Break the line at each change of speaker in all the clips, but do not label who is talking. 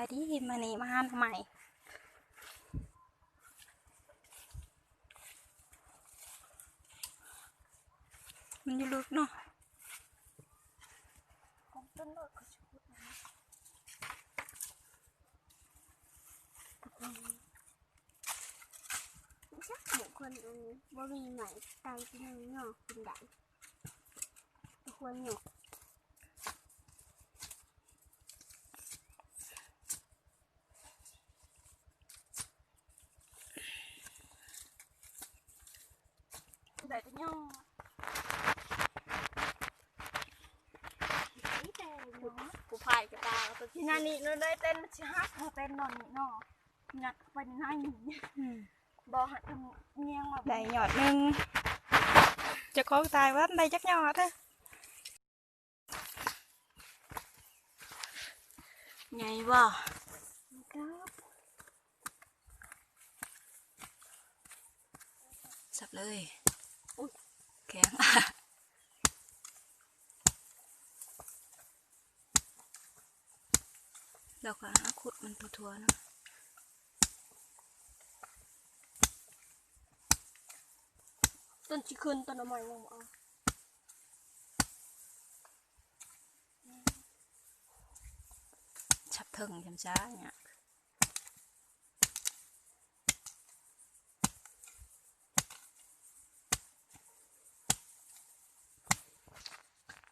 ไปที่มานี่มาหันใหม่มันอยู่ลึกเนาะ
ของต้นโลดก็ชุดนะชักบุคคลอันนี้บ่มีไหมตายที่นึงเนาะคุณดันควรหยก
ได้แต่ย่อ
ไม่แต่เนาะ
กูพายกระตาตัวที่นั่นนี่นู่นได้เต้นมันชิฮักเขาเต้นนอนนี่เนาะงัดเข้าไปในหน้าหนีบอหัดทำเนียงมาได้หยอดหนึ่งจะคล้องตายว่าได้จักหยอดเถอะไงบ่
ครับ
สับเลย แข็งเราก็หาขุดมันทั่วๆเนาะ
ต้นชิคืนต้นน้ำมันยังบ่เอา
ชับเทิงจำช้าเนี่ย
เป็นหนูกำลังเขาจะรีบเชีย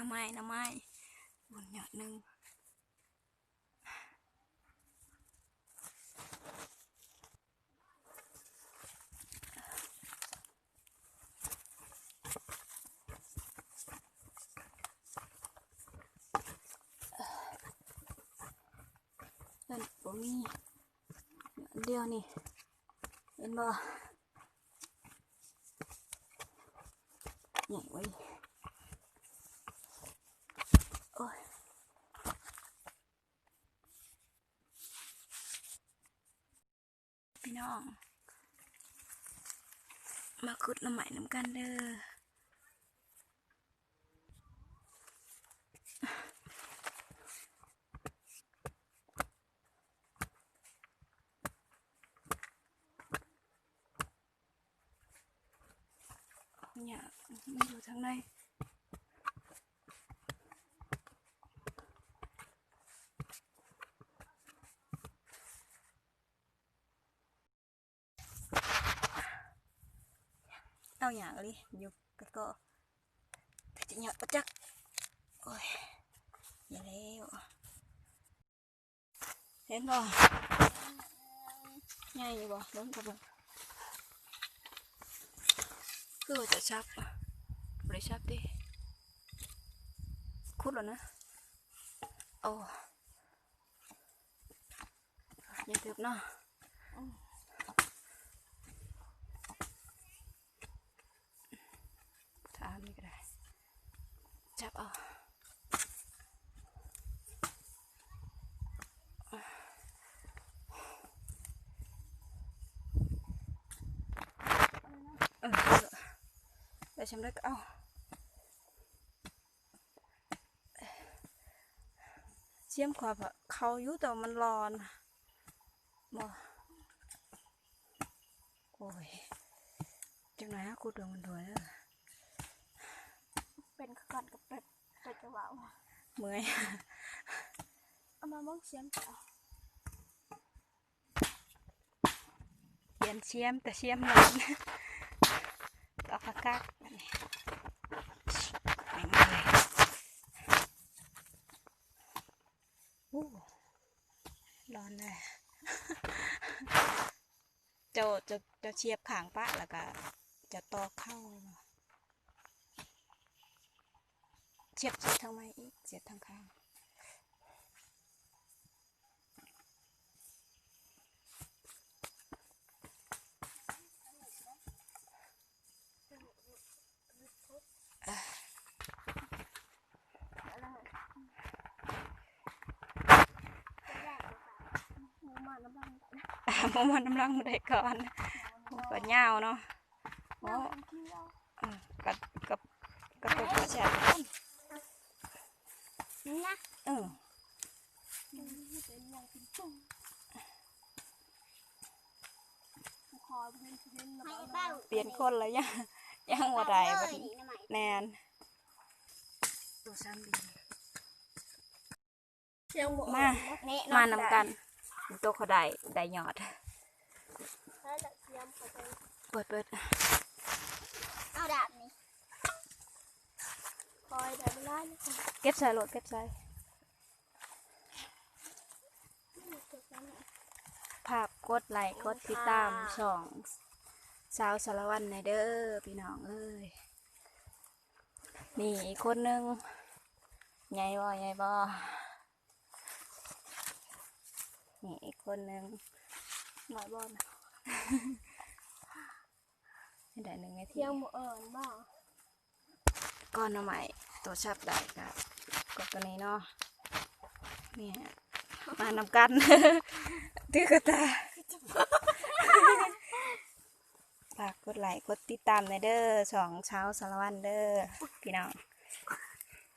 นาะ
บ่ชอบน้ำมันน้อยก็ชิชอน
น้ำใหม่ไผ่น้ำไม้น้ำไม้บนหยอดหนึ่งนั่นบ่มีอันเดียวนี่เห็นบ่ใหญ่ไว้ พี่น้อง มาขุดน้ำใหม่น้ำกันเด้อ เนี่ยมันอยู่ทางใน tao nhà đi dục cái cô thật chị nhọt bất chắc. Ôi giờ leo thế rồi nhanh như bỏ đúng rồi cứ vào chợ sắp để sắp đi. Khút rồi nữa ồ. Oh. như tiếp nó. จับเอาเออแต่ฉันเล็กเอาเชี่ยมขวาเพราะเขาอยู่แต่มันร้อนบ่โอ้ยจังไหนฮะกูดวงมันถวยเด้อ
เป็นขันกับเป็ดเป็ดจะว่าว่า
เมื่อย
เอามามองเสียมต่อ
เปลี่ยนเชี่ยมแต่เชี่ยมหลังเอาคักกักอันนี้ไม่มาเลยอู้ร้อนเลยเจะจะจะเชียบขางปะแล้วก็จะตอกเข้า เจ็บทางไหนอีกเจ็บทางข้างมันน้ำลังมาได้ก่อนก็ยาวเนาะกัดกับกับตัวกระ
แจะ
เออ
เปลี่
ยนคนแล้วยังยังบ่ได้
เล
บัด
ย
นี้
นี่นม่
แนน
มา
นี่
มานำกันตัวเขาได้ได้ยอด
เปิ
ดเปิด
เอาดาบนี่
คอยแต่ไม่ได้เลยค่ะ
เก็บใส่รถเก็บใส่ภาพกดไลค์กดติดตามช่องสาวสารวันในเด้อพี่น้องเอ้ยนี่อีกคนนึงใหญ่บ่ใหญ่บ่นี่อีกคนนึง
หน่อยบอล
ไม่ได้หนึ่งนาที
เชียงหมูเอิญบ้า
ก้อนเอาใหม่ตัวชับได้ก็กดตัวนี้เนาะนี่มานำกันตื้อกระตาฝากกดไลค์กดติดตามในเด้อสองเช้าสารวันเด้อพี่น้อง